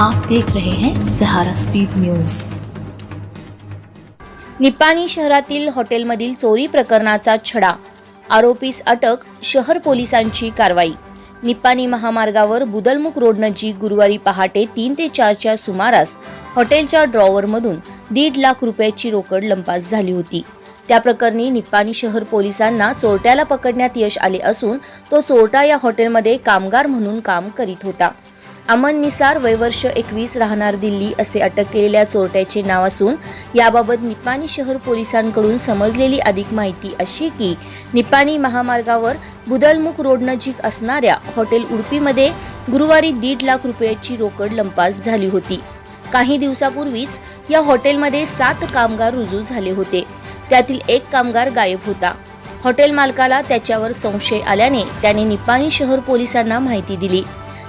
आप देख रहे हैं सहारा स्पीड न्यूज निपाणी शहरातील हॉटेलमधील चोरी प्रकरणाचा छडा. आरोपीस अटक शहर पोलिसांची कारवाई. निपाणी महामार्गावर बुदलमुख रोड नजीक गुरुवारी पहाटे तीन ते चारच्या सुमारास हॉटेलच्या ड्रॉवरमधून दीड लाख रुपयाची रोकड लंपास झाली होती. त्या प्रकरणी निप्पाणी शहर पोलिसांना चोरट्याला पकडण्यात यश आले असून तो चोरटा या हॉटेलमध्ये कामगार म्हणून काम करीत होता. अमन निसार वयवर्ष एकवीस राहणार दिल्ली असे अटक केलेल्या चोरट्याचे नाव असून याबाबत निपाणी शहर पोलिसांकडून समजलेली अधिक माहिती अशी की निपाणी महामार्गावर बुदलमुख रोड नजीक असणाऱ्या हॉटेल उडपीमध्ये गुरुवारी दीड लाख रुपयाची रोकड लंपास झाली होती. काही दिवसापूर्वीच या हॉटेलमध्ये सात कामगार रुजू झाले होते. त्यातील एक कामगार गायब होता. हॉटेल मालकाला त्याच्यावर संशय आल्याने त्याने निपाणी शहर पोलिसांना माहिती दिली.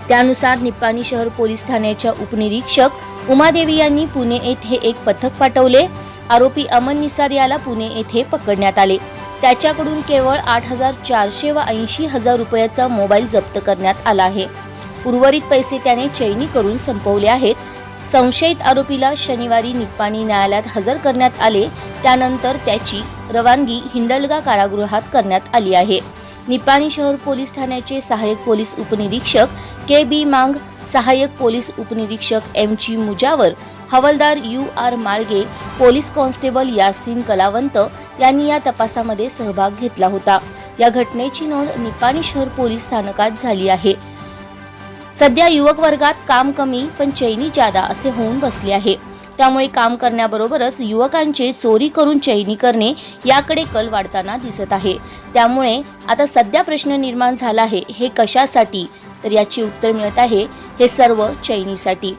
त्यानुसार निपाणी शहर पोलीस ठाण्याच्या उपनिरीक्षक उमादेवी यांनी पुणे येथे एक पथक पाठवले. आरोपी अमन निसार याला पुणे येथे पकडण्यात आले. त्याच्याकडून केवळ आठ हजार चारशे व ऐंशी हजार रुपयाचा मोबाईल जप्त करण्यात आला आहे. उर्वरित पैसे त्याने चैनी करून संपवले आहेत. संशयित आरोपीला शनिवारी निप्पाणी न्यायालयात हजर करण्यात आले. त्यानंतर त्याची रवानगी हिंडलगा कारागृहात करण्यात आली आहे. निपाणी शहर पोलीस ठाण्याचे सहाय्यक पोलीस उपनिरीक्षक के बी मांग सहाय्यक पोलीस उपनिरीक्षक एम जी मुजावर हवालदार U R Malge police constable Yasin Kalawant यांनी या तपासामध्ये सहभाग घेतला होता. या घटनेची नोंद निपाणी शहर पोलीस स्थानकात झाली आहे. सध्या युवक वर्गात काम कमी पण चैनी जादा असे होऊन बसले आहे. त्यामुळे काम करण्याबरोबरच युवकांचे चोरी करून चैनी करणे याकडे कल वाढताना दिसत आहे. त्यामुळे आता सध्या प्रश्न निर्माण झाला आहे हे कशासाठी? तर याची उत्तर मिळत आहे हे सर्व चैनीसाठी.